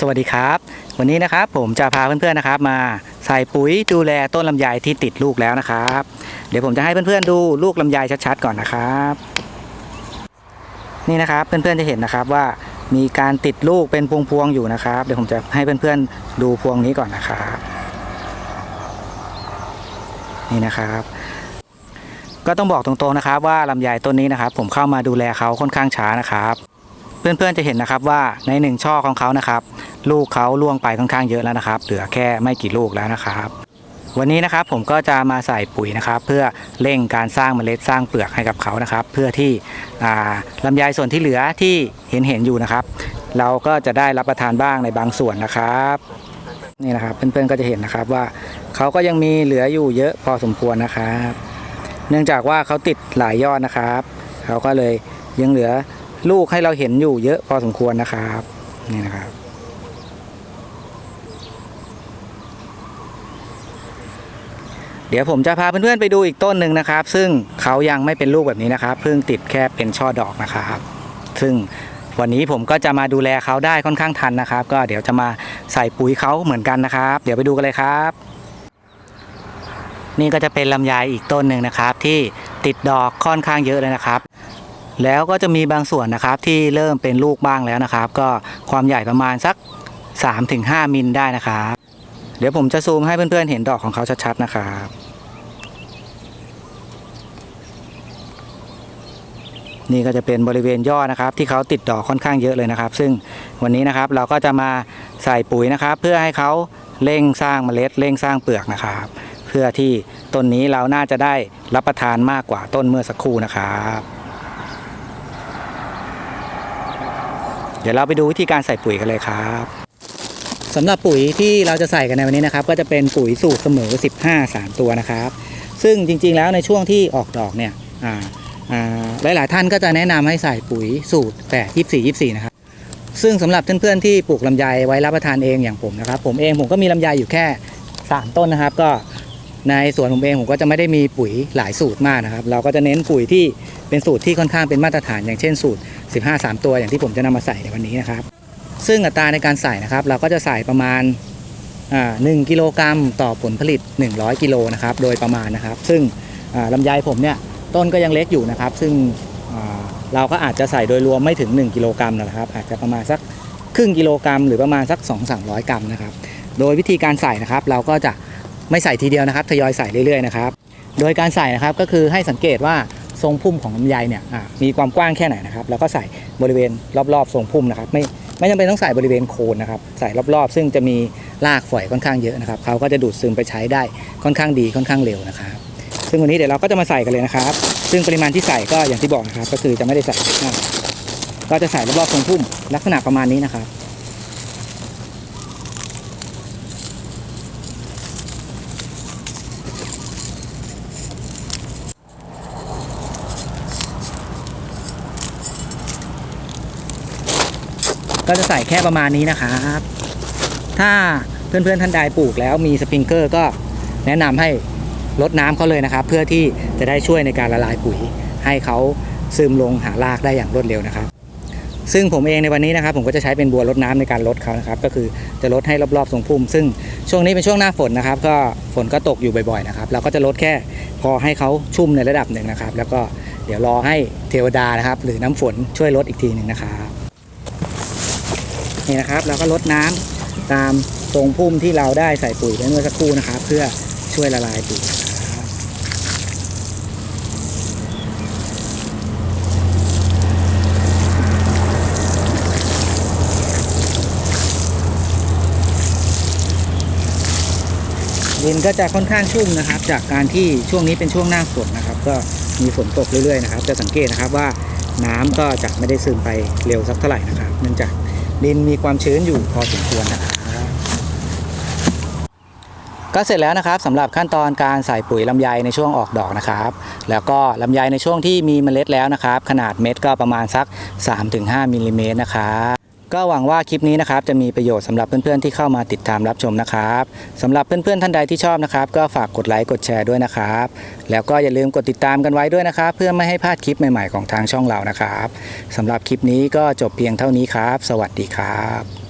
สวัสดีครับ วันนี้นะครับผมจะพาเพื่อนๆนะครับ มาใส่ปุ๋ยดูแลต้นลำไยที่ติดลูกแล้วนะครับ เดี๋ยวผมจะให้เพื่อนๆดูลูกลำไยชัดๆก่อนนะครับ นี่นะครับเพื่อนๆจะเห็นนะครับว่ามีการติดลูกเป็นพวงๆอยู่นะครับ เดี๋ยวผมจะให้เพื่อนๆดูพวงนี้ก่อนนะครับ นี่นะครับ ก็ต้องบอกตรงๆนะครับ ว่าลำไยต้นนี้นะครับ ผมเข้ามาดูแลเขาค่อนข้างช้านะครับเพื่อนๆจะเห็นนะครับว่าในหนึ่งช่อของเขานะครับ ลูกเขาล่วงไปค่อนข้างเยอะแล้วนะครับ เหลือแค่ไม่กี่ลูกแล้วนะครับ วันนี้นะครับผมก็จะมาใส่ปุ๋ยนะครับ เพื่อเร่งการสร้างเมล็ดสร้างเปลือกให้กับเขานะครับ เพื่อที่ลำไยส่วนที่เหลือที่เห็นเห็นอยู่นะครับ เราก็จะได้รับประทานบ้างในบางส่วนนะครับนี่นะครับเพื่อนๆก็จะเห็นนะครับว่าเขาก็ยังมีเหลืออยู่เยอะพอสมควรนะครับ เนื่องจากว่าเขาติดหลายยอดนะครับเขาก็เลยยังเหลือลูกให้เราเห็นอยู่เยอะพอสมควรนะครับนี่นะครับ ดี๋ยวผมจะพาเพื่อนๆไปดูอีกต้นหนึ่งนะครับ ซึ่งเขายังไม่เป็นลูกแบบนี้นะครับ เพิ่งติดแค่เป็นช่อดอกนะครับ ซึ่งวันนี้ผมก็จะมาดูแลเขาได้ค่อนข้างทันนะครับ ก็เดี๋ยวจะมาใส่ปุ๋ยเขาเหมือนกันนะครับ เดี๋ยวไปดูกันเลยครับ นี่ก็จะเป็นลำไยอีกต้นหนึ่งนะครับ ที่ติดดอกค่อนข้างเยอะเลยนะครับ แล้วก็จะมีบางส่วนนะครับที่เริ่มเป็นลูกบ้างแล้วนะครับ ก็ความใหญ่ประมาณสัก 3-5มิลได้นะครับ ดี๋ยวผมจะซูมให้เพื่อนๆเห็นดอกของเขาชัดๆนะครับนี่ก็จะเป็นบริเวณยอดนะครับ ที่เขาติดดอกค่อนข้างเยอะเลยนะครับ ซึ่งวันนี้นะครับเราก็จะมาใส่ปุ๋ยนะครับ เพื่อให้เขาเร่งสร้างเมล็ดเร่งสร้างเปลือกนะครับ เพื่อที่ต้นนี้เราน่าจะได้รับประทานมากกว่าต้นเมื่อสักครู่นะครับ เดี๋ยวเราไปดูวิธีการใส่ปุ๋ยกันเลยครับ สำหรับปุ๋ยที่เราจะใส่กันในวันนี้นะครับก็จะเป็นปุ๋ยสูตรเสมอ 15 3 ตัวนะครับ ซึ่งจริงๆแล้วในช่วงที่ออกดอกเนี่ยหลายๆท่านก็จะแนะนำให้ใส่ปุ๋ยสูตรแต่24 24 นะครับ ซึ่งสำหรับเพื่อนๆที่ปลูกลำไยไว้รับประทานเองอย่างผมนะครับ ผมเองผมก็มีลำไยอยู่แค่ 3 ต้นนะครับ ก็ในสวนผมเองผมก็จะไม่ได้มีปุ๋ยหลายสูตรมากนะครับ เราก็จะเน้นปุ๋ยที่เป็นสูตรที่ค่อนข้างเป็นมาตรฐาน อย่างเช่นสูตร 15 3 ตัวอย่างที่ผมจะนำมาใส่ในวันนี้นะครับ ซึ่งอัตราในการใส่นะครับ เราก็จะใส่ประมาณอ่า1กิโลกรัมต่อผลผลิต 100 กิโลนะครับ โดยประมาณนะครับ ซึ่งลำไยผมเนี่ยต้นก็ยังเล็กอยู่นะครับ ซึ่งเราก็อาจจะใส่โดยรวมไม่ถึง 1 กิโลกรัมนะครับ อาจจะประมาณสักครึ่งกิโลกรัม หรือประมาณสัก 2-300 กรัมนะครับ โดยวิธีการใส่นะครับ เราก็จะไม่ใส่ทีเดียวนะครับทยอยใส่เรื่อยๆนะครับ โดยการใส่นะครับก็คือให้สังเกตว่าทรงพุ่มของลำไยเนี่ยมีความกว้างแค่ไหนนะครับ แล้วก็ใส่บริเวณรอบๆทรงพุ่มนะครับ ไม่ ไม่จำเป็นต้องใส่บริเวณโคนนะครับใส่รอบๆ ซึ่งจะมีรากฝอยค่อนข้างเยอะนะครับเขาก็จะดูดซึมไปใช้ได้ค่อนข้างดีค่อนข้างเร็วนะครับซึ่งวันนี้เดี๋ยวเราก็จะมาใส่กันเลยนะครับ ซึ่งปริมาณที่ใส่ก็อย่างที่บอกนะครับ ก็คือจะไม่ได้ใส่มากก็จะใส่รอบๆทรงพุ่มลักษณะประมาณนี้นะครับ ก็จะใส่แค่ประมาณนี้นะครับ ถ้าเพื่อนๆท่านใดปลูกแล้วมีสปริงเกอร์ก็แนะนำให้ลดน้ำเขาเลยนะครับ เพื่อที่จะได้ช่วยในการละลายปุ๋ย ให้เขาซึมลงหารากได้อย่างรวดเร็วนะครับ ซึ่งผมเองในวันนี้นะครับ ผมก็จะใช้เป็นบัวลดน้ำในการลดเขานะครับ ก็คือจะลดให้รอบๆทรงพุ่ม ซึ่งช่วงนี้เป็นช่วงหน้าฝนนะครับ ก็ฝนก็ตกอยู่บ่อยๆนะครับ เราก็จะลดแค่พอให้เขาชุ่มในระดับหนึ่งนะครับ แล้วก็เดี๋ยวรอให้เทวดานะครับ หรือน้ำฝนช่วยลดอีกทีหนึ่งนะครับ นี่นะครับเราก็ลดน้ำตามทรงพุ่มที่เราได้ใส่ปุ๋ยไปเมื่อสักครู่นะครับ เพื่อช่วยละลายปุ๋ยดินก็จะค่อนข้างชุ่มนะครับ จากการที่ช่วงนี้เป็นช่วงหน้าฝนนะครับ ก็มีฝนตกเรื่อยๆนะครับ จะสังเกตนะครับว่าน้ำก็จะไม่ได้ซึมไปเร็วสักเท่าไหร่นะครับ เนื่องจาก ดินมีความชื้นอยู่พอสมควรนะครับก็เสร็จแล้วนะครับสำหรับขั้นตอนการใส่ปุ๋ยลำไยในช่วงออกดอกนะครับ แล้วก็ลำไยในช่วงที่มีเมล็ดแล้วนะครับ ขนาดเม็ดก็ประมาณสัก 3-5มิลลิเมตรนะครับ ก็หวังว่าคลิปนี้นะครับจะมีประโยชน์สำหรับเพื่อนๆที่เข้ามาติดตามรับชมนะครับสำหรับเพื่อนๆท่านใดที่ชอบนะครับ ก็ฝากกดไลค์กดแชร์ด้วยนะครับ แล้วก็อย่าลืมกดติดตามกันไว้ด้วยนะครับ เพื่อไม่ให้พลาดคลิปใหม่ๆของทางช่องเรานะครับสำหรับคลิปนี้ก็จบเพียงเท่านี้ครับ สวัสดีครับ